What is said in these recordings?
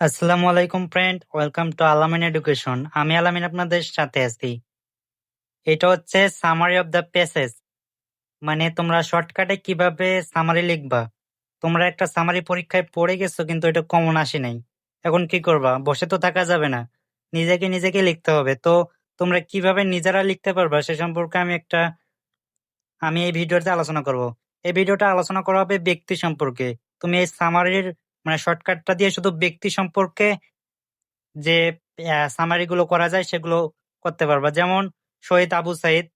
আসসালামু আলাইকুম friend welcome to Alamin education আমি আলামিন আপনাদের সাথে আছি। এটা হচ্ছে সামারি অফ দ্য পেসেস মানে তোমরা শর্টকাটে কীভাবে সামারি লিখবা? তোমরা একটা সামারি পরীক্ষায় পড়ে গেছো, কিন্তু এটা কমন আসে নাই। এখন কি করবা? বসে তো থাকা যাবে না। নিজেকে নিজেকে লিখতে হবে। তো তোমরা কীভাবে নিজেরা লিখতে পারবা সে সম্পর্কে আমি একটা, আমি এই ভিডিওতে আলোচনা করব। এই ভিডিওটা আলোচনা করা হবে ব্যক্তি সম্পর্কে। তুমি এই সামারির মানে শর্টকাটটা দিয়ে শুধু ব্যক্তি সম্পর্কে যে সামারি গুলো করা যায় সেগুলো করতে পারবা। যেমন শহীদ আবু সাইদ।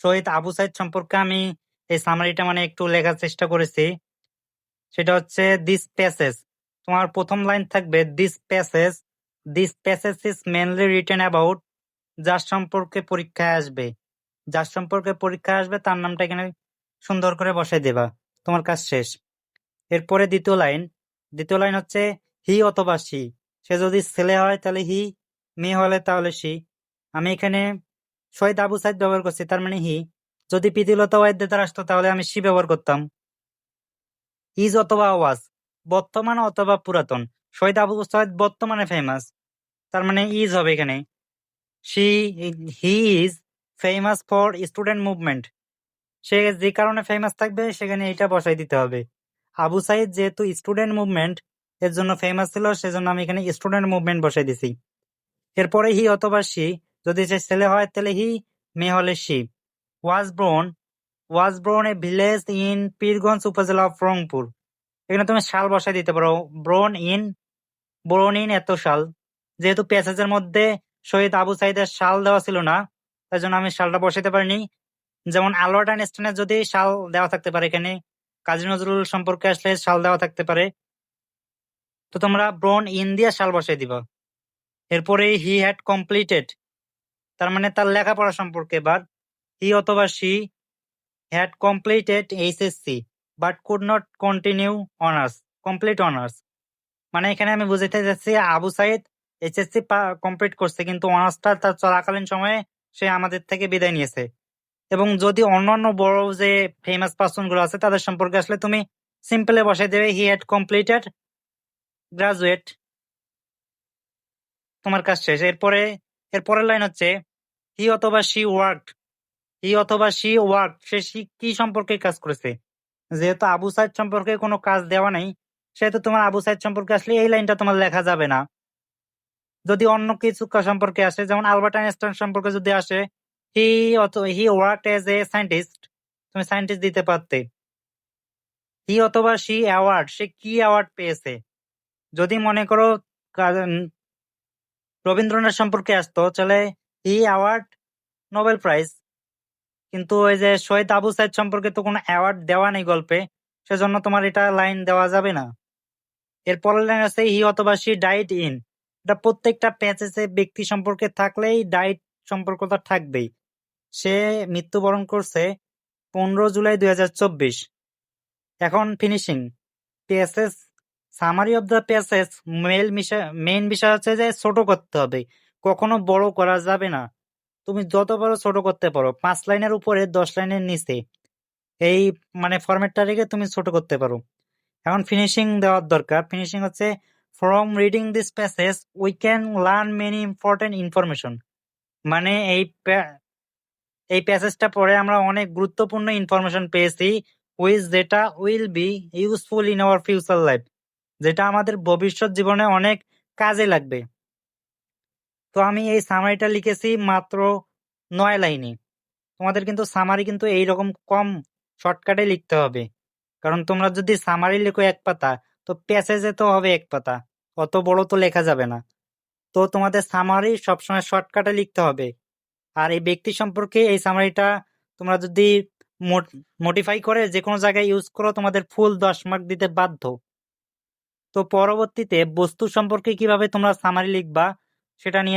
শহীদ আবু সাইদ সম্পর্কে আমি এই সামারিটা মানে একটু লেখার চেষ্টা করেছি। সেটা হচ্ছে দিস প্যাসেজ তোমার প্রথম লাইন থাকবে this passage this passage is mainly written about যার সম্পর্কে পরীক্ষায় আসবে। যার সম্পর্কে পরীক্ষায় আসবে তার নামটা এখানে সুন্দর করে বসাই দেবা। তোমার কাজ শেষ। এরপরে দ্বিতীয় লাইন। দ্বিতীয় লাইন হচ্ছে, হি অথবা সি সে যদি ছেলে হয়, তাহলে হি, মেয়ে হলে তাহলে সি আমি এখানে শহীদ আবু সাইদ ব্যবহার করছি, তার মানে হি। যদি পিতিলতা ওয়াইদ্য দ্বারা আসতো, তাহলে আমি সি ব্যবহার করতাম। ইজ অথবা ওয়াজ, বর্তমান অথবা পুরাতন। শহীদ আবু সাইদ বর্তমানে ফেমাস তার মানে ইজ হবে এখানে। She he is famous for student movement সে যে কারণে ফেমাস থাকবে, সেখানে এটা বসাই দিতে হবে। আবু সাইদ যেহেতু স্টুডেন্ট মুভমেন্ট, এর জন্য ফেমাস ছিল, সেজন্য আমি এখানে স্টুডেন্ট মুভমেন্ট বসাই দিছি। এরপরে হি অথবা সি যদি সে ছেলে হয়, তাহলে হি মেয়ে হলে she was born was born a village in Pirganj upazila of Rangpur. এখানে তুমি সাল বসাই দিতে পারো। ব্রোন ইন ব্রোন ইন এত সাল। যেহেতু প্যাসেজের মধ্যে শহীদ আবু সাইদের সাল দেওয়া ছিল না তাই জন্য আমি সালটা বসাইতে পারিনি। যেমন আলবার্ট আইনস্টাইনের যদি সাল দেওয়া থাকতে পারে এখানে কাজী নজরুল সম্পর্কে আসলে সাল দেওয়া থাকতে পারে। তো তোমরা ব্রন ইন দিয়ে সাল বসাই দিবা। এরপরে হি হ্যাড কমপ্লিটেড। তার মানে তার লেখাপড়া সম্পর্কে এবার হি অথবা she had completed HSC but could not continue honours, complete honours. মানে এখানে আমি বুঝাইতে যাচ্ছি আবু সাইদ এইচএসসি কমপ্লিট করছে, কিন্তু অনার্সটা তার চলাকালীন সময়ে সে আমাদের থেকে বিদায় নিয়েছে। এবং যদি অন্যান্য বড় যে ফেমাস পার্সনগুলো আছে, তাদের সম্পর্কে আসলে তুমি সিম্পলে বসাই দেবে হি হ্যাড কমপ্লিটেড গ্রাজুয়েট তোমার কাজ শেষ। এরপরে এর পরের লাইন হচ্ছে হি অথবা শি ওয়ার্ক হি অথবা সি ওয়ার্ক সে কি সম্পর্কে কাজ করেছে? যেহেতু আবু সাইদ সম্পর্কে কোনো কাজ দেওয়া নেই, সেহেতু তোমার আবু সাইদ সম্পর্কে আসলে এই লাইনটা তোমার লেখা যাবে না। যদি অন্য কিছু সম্পর্কে আসে, যেমন আলবার্ট আইনস্টাইন সম্পর্কে যদি আসে he he as a scientist. তুমি সায়েন্টিস্ট দিতে পারতে। হি অথবা সি অ্যাওয়ার্ড, সে কি অ্যাওয়ার্ড পেয়েছে? যদি মনে করো রবীন্দ্রনাথ সম্পর্কে আসতো, তাহলে হি অ্যাওয়ার্ড নোবেল প্রাইজ। কিন্তু ওই যে শহীদ আবু সাইদ সম্পর্কে তো কোনো অ্যাওয়ার্ড দেওয়া নেই গল্পে, সেজন্য তোমার এটা লাইন দেওয়া যাবে না। এরপরের লাইন আছে, হি অথবা সি ডাইট ইন। এটা প্রত্যেকটা প্যাচেসে ব্যক্তি সম্পর্কে থাকলেই ডাইট সম্পর্কটা থাকবেই। সে মৃত্যুবরণ করছে পনেরো জুলাই দু হাজার চব্বিশ। এখন finishing PSS summary of the passage mail main বিষয় হচ্ছে যে ছোট করতে হবে। কখনো বড় করা যাবে না। তুমি যত বড় ছোট করতে পারো, পাঁচ লাইনের উপরে দশ লাইনের নিচে। এই মানে ফরম্যাটটা রেখে তুমি ছোট করতে পারো। এখন ফিনিশিং দেওয়ার দরকার। ফিনিশিং হচ্ছে from reading this passage we can learn many important information মানে এই এই প্যাসেজটা পড়ে আমরা অনেক গুরুত্বপূর্ণ ইনফরমেশন পেয়েছি উইচ যেটা will be useful in our future life যেটা আমাদের ভবিষ্যৎ জীবনে অনেক কাজে লাগবে। তো আমি এই সামারিটা লিখেছি মাত্র নয় লাইনে। তোমাদের কিন্তু সামারি কিন্তু এই রকম কম শর্টকাটে লিখতে হবে। কারণ তোমরা যদি সামারি লিখো এক পাতা, তো প্যাসেজে তো হবে এক পাতা, অত বড় তো লেখা যাবে না। তো তোমাদের সামারি সবসময় শর্টকাটে লিখতে হবে। আর এই ব্যক্তি সম্পর্কে এই সামারিটা তোমরা যদি মডিফাই করে যে কোনো জায়গায় ইউজ করো, তোমাদের ফুল দশ মার্ক দিতে বাধ্য। তো পরবর্তীতে বস্তু সম্পর্কে কীভাবে তোমরা সামারি লিখবা, সেটা নিয়ে